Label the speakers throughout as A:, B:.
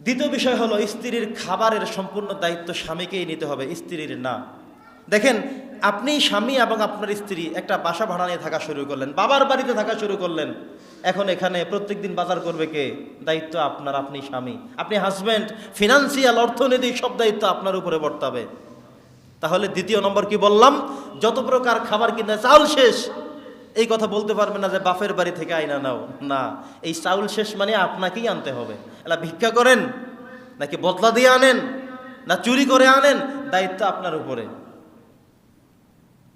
A: দ্বিতীয় বিষয় হলো স্ত্রীর খাবারের সম্পূর্ণ দায়িত্ব স্বামীকেই নিতে হবে, স্ত্রীর না। দেখেন, আপনি স্বামী এবং আপনার স্ত্রী একটা বাসা ভাড়া নিয়ে থাকা শুরু করলেন, বাবার বাড়িতে থাকা শুরু করলেন। এখন এখানে প্রত্যেক দিন বাজার করবে কে? দায়িত্ব আপনার, আপনি স্বামী। আপনি হাজব্যান্ড ফিনান্সিয়াল অর্থনৈতিক সব দায়িত্ব আপনার উপরে বর্তাবে। তাহলে দ্বিতীয় নম্বর কি বললাম? যত প্রকার খাবার কিনে চাউল শেষ। এই কথা বলতে পারবে না যে বাপের বাড়ি থেকে আইনা নাও। না, এই চাউল শেষ মানে আপনাকেই আনতে হবে। এলা ভিক্ষা করেন, নাকি বদলা দিয়ে আনেন, না চুরি করে আনেন, দায়িত্ব আপনার উপরে।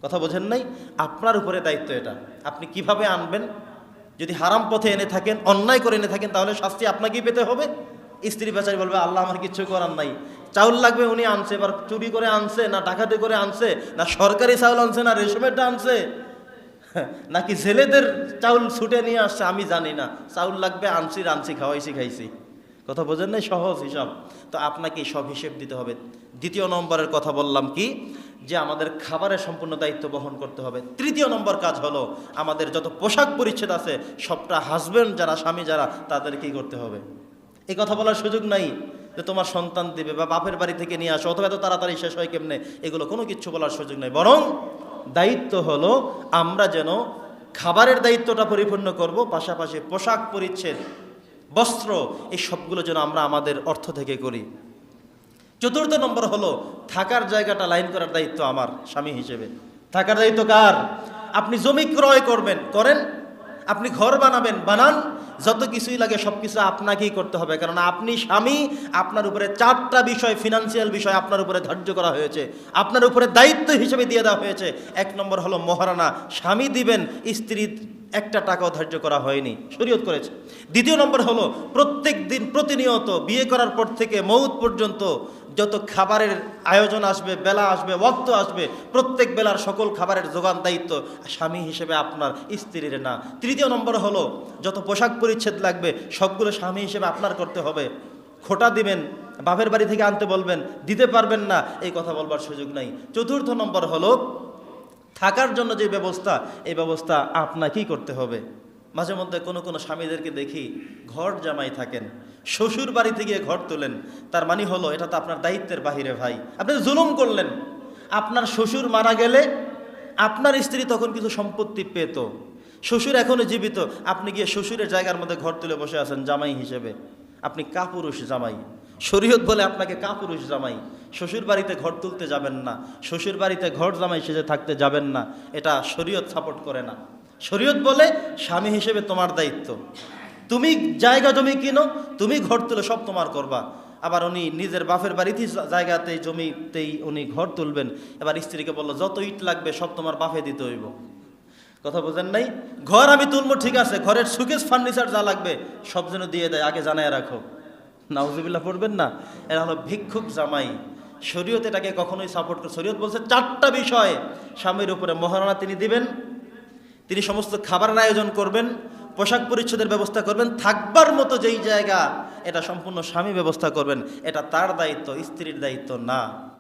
A: কথা বোঝেন নাই? আপনার উপরে দায়িত্ব এটা। আপনি কীভাবে আনবেন? যদি হারাম পথে এনে থাকেন, অন্যায় করে এনে থাকেন, তাহলে শাস্তি আপনাকেই পেতে হবে। স্ত্রী বেচারি বলবে, আল্লাহ আমার কিচ্ছু করার নাই। চাউল লাগবে উনি আনছে, এবার চুরি করে আনছে, না ডাকাতি করে আনছে, না সরকারি চাউল আনছে, না রেশমেরটা আনছে। নাকি ছেলেদের চাউল ছুটে নিয়ে আসছে আমি জানি না। চাউল লাগবে, আনছি রানছি খাওয়াইছি, খাইছি। কথা বোঝেন নাই? সহজ হিসাব। তো আপনাকে সব হিসেব দিতে হবে। দ্বিতীয় নম্বরের কথা বললাম কি? যে আমাদের খাবারের সম্পূর্ণ দায়িত্ব বহন করতে হবে। তৃতীয় নম্বর কাজ হলো আমাদের যত পোশাক পরিচ্ছেদ আছে, সবটা হাজব্যান্ড যারা স্বামী, যারা তাদের কি করতে হবে। এই কথা বলার সুযোগ নাই যে তোমার সন্তান দেবে বা বাপের বাড়ি থেকে নিয়ে আসো, অথবা এত তাড়াতাড়ি শেষ হয় কেমনে? এগুলো কোনো কিছু বলার সুযোগ নাই। বরং দায়িত্ব হলো আমরা যেন খাবারের দায়িত্বটা পরিপূর্ণ করব, পাশাপাশি পোশাক পরিচ্ছেদ, বস্ত্র, এই সবগুলো যেন আমরা আমাদের অর্থ থেকে করি। চতুর্থ নম্বর হলো থাকার জায়গাটা লাইন করার দায়িত্ব আমার, স্বামী হিসেবে। থাকার দায়িত্ব কার? আপনি জমি ক্রয় করবেন, করেন আপনি ঘর বানাবেন, বানান, যত কিছুই লাগে সব কিছু আপনাকেই করতে হবে। কারণ আপনি স্বামী, আপনার উপরে চারটা বিষয় ফিনান্সিয়াল বিষয় আপনার উপরে ধার্য করা হয়েছে। আপনার উপরে দায়িত্ব হিসেবে দিয়ে দেওয়া হয়েছে। এক নম্বর হলো মহারানা, স্বামী দিবেন, স্ত্রী একটা টাকাও ধার্য করা হয়নি, শরীয়ত করেছে। দ্বিতীয় নম্বর হলো, প্রত্যেক দিন প্রতিনিয়ত বিয়ে করার পর থেকে মৌত পর্যন্ত যত খাবারের আয়োজন আসবে, বেলা আসবে ওক্ত আসবে, প্রত্যেক বেলার সকল খাবারের যোগান দায়িত্ব স্বামী হিসেবে আপনার স্ত্রীর না। তৃতীয় নম্বর হলো, যত পোশাক পরিচ্ছেদ লাগবে, সবগুলো স্বামী হিসেবে আপনার করতে হবে। খোটা দিবেন, বাপের বাড়ি থেকে আনতে বলবেন, দিতে পারবেন না, এই কথা বলবার সুযোগ নাই। চতুর্থ নম্বর হলো থাকার জন্য যে ব্যবস্থা, এই ব্যবস্থা আপনাকেই করতে হবে? মাঝে মধ্যে কোনো কোনো স্বামীদেরকে দেখি ঘর জামাই থাকেন, শ্বশুর বাড়িতে গিয়ে ঘর তোলেন, তার মানে হলো এটা তো আপনার দায়িত্বের বাহিরে ভাই। আপনি জুলুম করলেন। আপনার শ্বশুর মারা গেলে আপনার স্ত্রী তখন কিছু সম্পত্তি পেত। শ্বশুর এখনও জীবিত। আপনি গিয়ে শ্বশুরের জায়গার মধ্যে ঘর তুলে বসে আছেন জামাই হিসেবে। আপনি কাপুরুষ জামাই। শরীয়ত বলে আপনাকে কাপুরুষ জামাই। শ্বশুর বাড়িতে ঘর তুলতে যাবেন না। শ্বশুর বাড়িতে ঘর জামাই সেজে থাকতে যাবেন না। এটা শরীয়ত সাপোর্ট করে না। শরীয়ত বলে স্বামী হিসেবে তোমার দায়িত্ব। তুমি জায়গা জমি কিনো, তুমি ঘর তুলে সব তোমার করবা। আবার উনি নিজের বাপের বাড়িতেই জায়গাতেই, জমিতেই উনি ঘর তুলবেন। এবার স্ত্রীকে বলল, যত ইট লাগবে, সব তোমার বাপে দিতে হইব। কথা বোঝেন নাই? ঘর আমি তুলবো, ঠিক আছে। ঘরের সুকেশ, ফার্নিচার যা লাগবে, সব যেন দিয়ে দেয়। আগে জানায় রাখো। নাউজুবিল্লাহ, পড়বেন না? এরা হলো ভিক্ষুক জামাই। শরীয়ত এটাকে কখনোই সাপোর্ট করে শরীয়ত বলছে চারটা বিষয় স্বামীর উপরে মহারণা তিনি দিবেন। তিনি সমস্ত খাবারের আয়োজন করবেন, পোশাক পরিচ্ছদের ব্যবস্থা করবেন, থাকবার মতো যেই জায়গা, এটা সম্পূর্ণ স্বামী ব্যবস্থা করবেন। এটা তার দায়িত্ব, স্ত্রীর দায়িত্ব না।